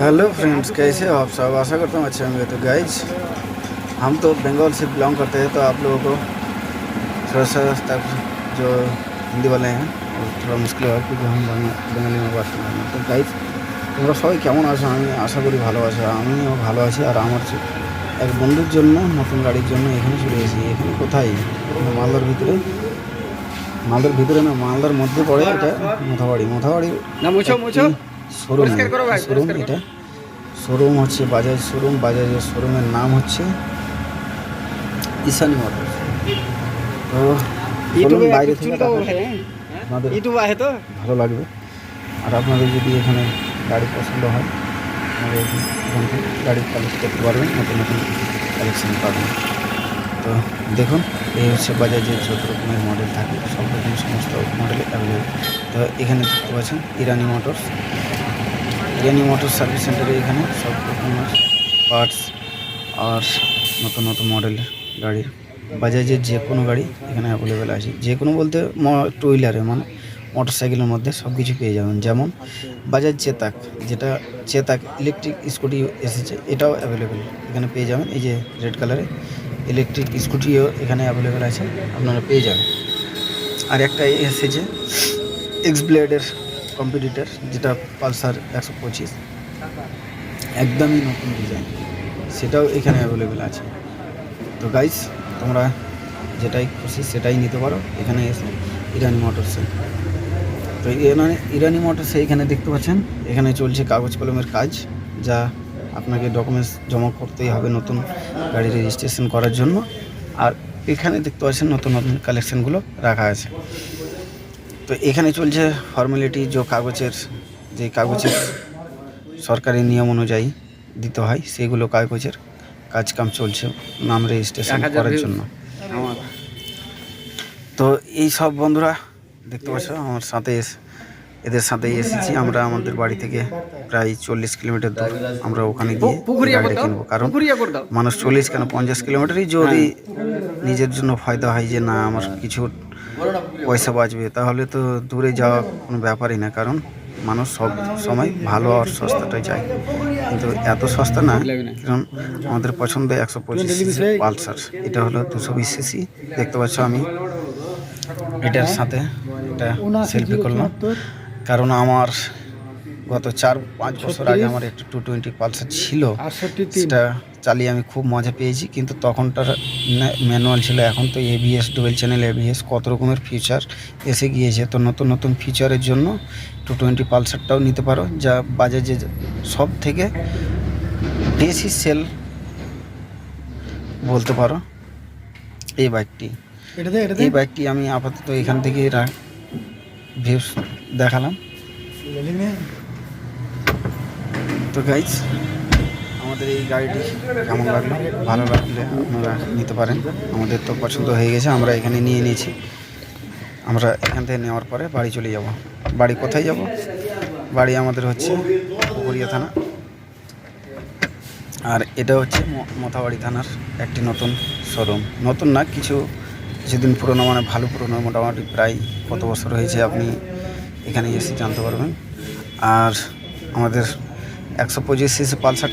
Hello friends कैसे हो आप सब आशा करता हूँ अच्छे होंगे तो गाइज हम तो बंगाल से बिलोंग करते हैं तो आप लोगों को थोड़ा सा तक जो हिंदी वाले हैं वो थोड़ा मुश्किल হয় क्योंकि हम বাংলা- বেঙ্গলি में বাস করি না। তো গাইজ তোমরা সবাই কেমন আছো আমি আশা করি ভালো আছো আমিও ভালো আছি আর আমার যে- এক বন্ধুর জন্য নতুন গাড়ির জন্য এখানে চলে এসেছি এখানে কোথায় এখানে মালদার ভিতরে মালদার ভিতরে না মালদার মধ্যে পড়ে এটা মোথাবাড়ি মোথাবাড়ি না মুছো মুছো শোরুম শোরুম এটা। শোরুম হচ্ছে বাজাজ শোরুম বাজাজের শোরুমের নাম হচ্ছে ঈশানী মোটরস। তো চলুন বাইরে থেকে দেখাই। আপনাদের তো? ভালো লাগবে। আর আপনাদের যদি এখানে গাড়ি পছন্দ হয় আপনারা এখান এখান থেকে গাড়ি কালেক্ট করতে পারবেন নতুন নতুন কালেকশন পাবেন। তো দেখুন এই হচ্ছে বাজাজের যত রকমের মডেল থাকে সব রকম সমস্ত মডেল অ্যাভেলেবেল তো এখানে দেখতে পাচ্ছেন Irani motors. Irani motor service সেন্টারে এখানে সব রকমের পার্টস আর নতুন নতুন মডেলের গাড়ির বাজাজের যে কোনো গাড়ি এখানে অ্যাভেলেবেল আছে। যে কোনো বলতে টু হুইলারে মানে মোটর সাইকেলের মধ্যে সব কিছু পেয়ে যাবেন। যেমন বাজাজ চেতাক, যেটা চেতাক ইলেকট্রিক স্কুটি এসেছে, এটাও অ্যাভেলেবেল। এখানে পেয়ে যাবেন। এই যে রেড কালারে ইলেকট্রিক স্কুটিও এখানে অ্যাভেলেবেল আছে, আপনারা পেয়ে যাবেন। আর একটা এসেছে এক্স ব্লেডের কম্পিটিটার যেটা পালসার একশো পঁচিশ। একদমই নতুন ডিজাইন সেটাও এখানে অ্যাভেলেবেল আছে। তো গাইস তোমরা যেটাই খুশি সেটাই নিতে পারো। এখানে এসে ইরানি মোটরসে তো ইরানি ইরানি মোটরসে এখানে দেখতে পাচ্ছেন, এখানে চলছে কাগজ কলমের কাজ, যা আপনাকে ডকুমেন্টস জমা করতেই হবে নতুন গাড়ি রেজিস্ট্রেশন করার জন্য। আর এখানে দেখতে পাচ্ছেন নতুন নতুন কালেকশানগুলো রাখা আছে। তো এখানে চলছে ফর্মালিটি যে কাগজের যে কাগজের সরকারি নিয়ম অনুযায়ী দিতে হয় সেগুলো কাগজের কাজ কাম চলছে নাম রেজিস্ট্রেশন করার জন্য। তো এই সব বন্ধুরা দেখতে পাচ্ছ আমার সাথে এস- এদের সাথেই এসেছি। আমরা আমাদের বাড়ি থেকে প্রায় চল্লিশ কিলোমিটার দূর আমরা ওখানে গিয়ে গাড়িটা কিনবো। কারণ মানুষ চল্লিশ কেন পঞ্চাশ কিলোমিটারই যদি নিজের জন্য ফায়দা হয় যে না আমার কিছু পয়সা বাঁচবে, তাহলে তো দূরে যাওয়া কোনো ব্যাপারই না, কারণ মানুষ সব সময় ভালো আর সস্তাটাই চায়। কিন্তু এত সস্তা না, কারণ আমাদের পছন্দ একশো পঁচিশ পালসার। এটা হলো দুশো বিশ সিসি, দেখতে পাচ্ছ আমি। এটার সাথে এটা সেলফি করলাম। কারণ আমার গত চার পাঁচ বছর আগে আমার একটা টু টোয়েন্টি পালসার ছিল। সেটা চালিয়ে আমি খুব মজা পেয়েছি কিন্তু তখনটার ম্যানুয়াল ছিল। এখন তো এবিএস ডুয়েল চ্যানেল এবিএস কত রকমের ফিচার এসে গিয়েছে। তো নতুন নতুন ফিচারের জন্য টু টোয়েন্টি পালসারটাও নিতে পারো যা বাজাজে সব থেকে বেশি সেল বলতে পারো এই বাইকটি এই বাইকটি আমি আপাতত এখান থেকে ভিউস দেখালাম। তো গাইজ আমাদের এই গাড়িটি কেমন লাগল? ভালো লাগলে আপনারা নিতে পারেন। আমাদের তো পছন্দ হয়ে গেছে, আমরা এখানে নিয়ে নিয়েছি। আমরা এখান থেকে নেওয়ার পরে বাড়ি চলে যাব। বাড়ি কোথায় যাব? বাড়ি আমাদের হচ্ছে পুকুরিয়া থানা। আর এটা হচ্ছে মোথাবাড়ি থানার একটি নতুন শোরুম। নতুন না, কিছু, কিছুদিন পুরনো মানে ভালো পুরনো, মোটামুটি প্রায় কত বছর হয়েছে আপনি এখানে এসে জানতে পারবেন। আর আমাদের একশো পঁচিশ সিসি পালসার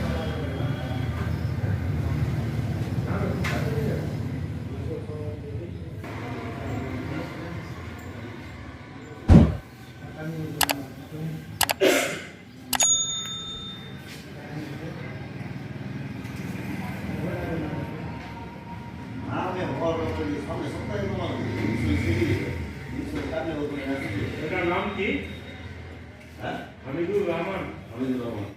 এটার নাম কি? হামিদুর রহমান। হামিদুর রহমান।